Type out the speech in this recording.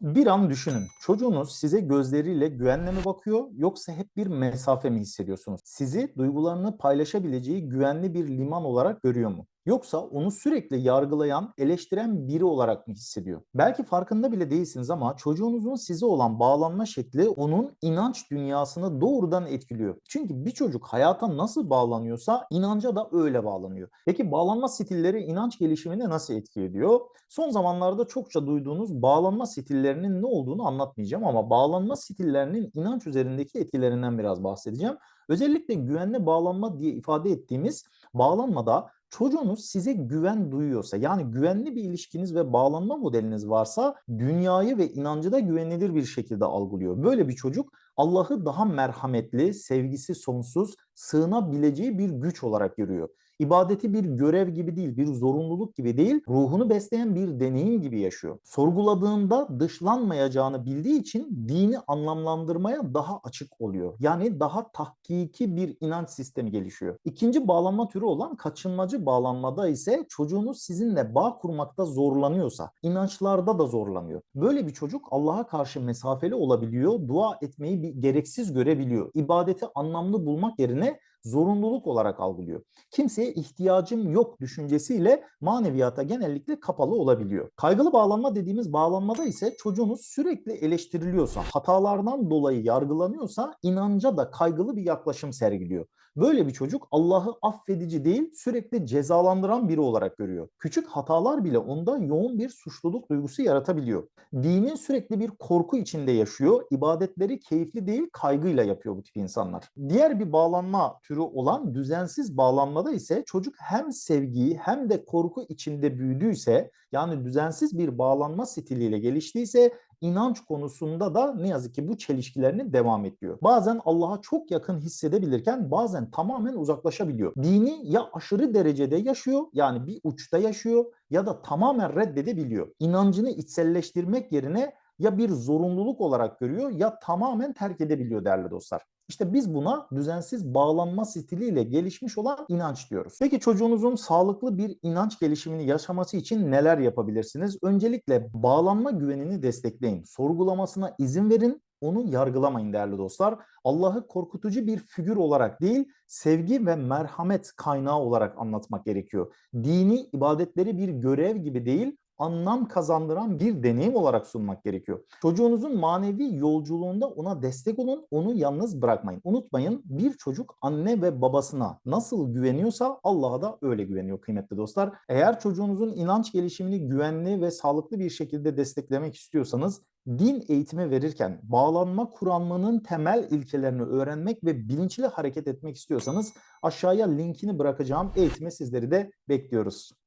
Bir an düşünün. Çocuğunuz size gözleriyle güvenle mi bakıyor yoksa hep bir mesafe mi hissediyorsunuz? Sizi duygularını paylaşabileceği güvenli bir liman olarak görüyor mu? Yoksa onu sürekli yargılayan, eleştiren biri olarak mı hissediyor? Belki farkında bile değilsiniz ama çocuğunuzun size olan bağlanma şekli onun inanç dünyasını doğrudan etkiliyor. Çünkü bir çocuk hayata nasıl bağlanıyorsa inanca da öyle bağlanıyor. Peki bağlanma stilleri inanç gelişimine nasıl etki ediyor? Son zamanlarda çokça duyduğunuz bağlanma stillerinin ne olduğunu anlatmayacağım ama bağlanma stillerinin inanç üzerindeki etkilerinden biraz bahsedeceğim. Özellikle güvenli bağlanma diye ifade ettiğimiz bağlanmada çocuğunuz size güven duyuyorsa yani güvenli bir ilişkiniz ve bağlanma modeliniz varsa dünyayı ve inancı da güvenilir bir şekilde algılıyor. Böyle bir çocuk Allah'ı daha merhametli, sevgisi sonsuz, sığınabileceği bir güç olarak görüyor. İbadeti bir görev gibi değil, bir zorunluluk gibi değil, ruhunu besleyen bir deneyim gibi yaşıyor. Sorguladığında dışlanmayacağını bildiği için dini anlamlandırmaya daha açık oluyor. Yani daha tahkiki bir inanç sistemi gelişiyor. İkinci bağlanma türü olan kaçınmacı bağlanmada ise çocuğunuz sizinle bağ kurmakta zorlanıyorsa, inançlarda da zorlanıyor. Böyle bir çocuk Allah'a karşı mesafeli olabiliyor, dua etmeyi bir gereksiz görebiliyor. İbadeti anlamlı bulmak yerine zorunluluk olarak algılıyor. Kimseye ihtiyacım yok düşüncesiyle maneviyata genellikle kapalı olabiliyor. Kaygılı bağlanma dediğimiz bağlanmada ise çocuğunuz sürekli eleştiriliyorsa, hatalardan dolayı yargılanıyorsa inanca da kaygılı bir yaklaşım sergiliyor. Böyle bir çocuk Allah'ı affedici değil sürekli cezalandıran biri olarak görüyor. Küçük hatalar bile onda yoğun bir suçluluk duygusu yaratabiliyor. Dinin sürekli bir korku içinde yaşıyor. İbadetleri keyifli değil kaygıyla yapıyor bu tip insanlar. Diğer bir bağlanma türü olan düzensiz bağlanmada ise çocuk hem sevgiyi hem de korku içinde büyüdüyse yani düzensiz bir bağlanma stiliyle geliştiyse inanç konusunda da ne yazık ki bu çelişkilerini devam ediyor. Bazen Allah'a çok yakın hissedebilirken bazen tamamen uzaklaşabiliyor. Dini ya aşırı derecede yaşıyor yani bir uçta yaşıyor ya da tamamen reddedebiliyor. İnancını içselleştirmek yerine ya bir zorunluluk olarak görüyor ya tamamen terk edebiliyor değerli dostlar. İşte biz buna düzensiz bağlanma stiliyle gelişmiş olan inanç diyoruz. Peki çocuğunuzun sağlıklı bir inanç gelişimini yaşaması için neler yapabilirsiniz? Öncelikle bağlanma güvenini destekleyin. Sorgulamasına izin verin onu yargılamayın değerli dostlar. Allah'ı korkutucu bir figür olarak değil, sevgi ve merhamet kaynağı olarak anlatmak gerekiyor. Dini ibadetleri bir görev gibi değil, anlam kazandıran bir deneyim olarak sunmak gerekiyor. Çocuğunuzun manevi yolculuğunda ona destek olun, onu yalnız bırakmayın. Unutmayın bir çocuk anne ve babasına nasıl güveniyorsa Allah'a da öyle güveniyor kıymetli dostlar. Eğer çocuğunuzun inanç gelişimini güvenli ve sağlıklı bir şekilde desteklemek istiyorsanız din eğitimi verirken bağlanma kuramının temel ilkelerini öğrenmek ve bilinçli hareket etmek istiyorsanız aşağıya linkini bırakacağım eğitime sizleri de bekliyoruz.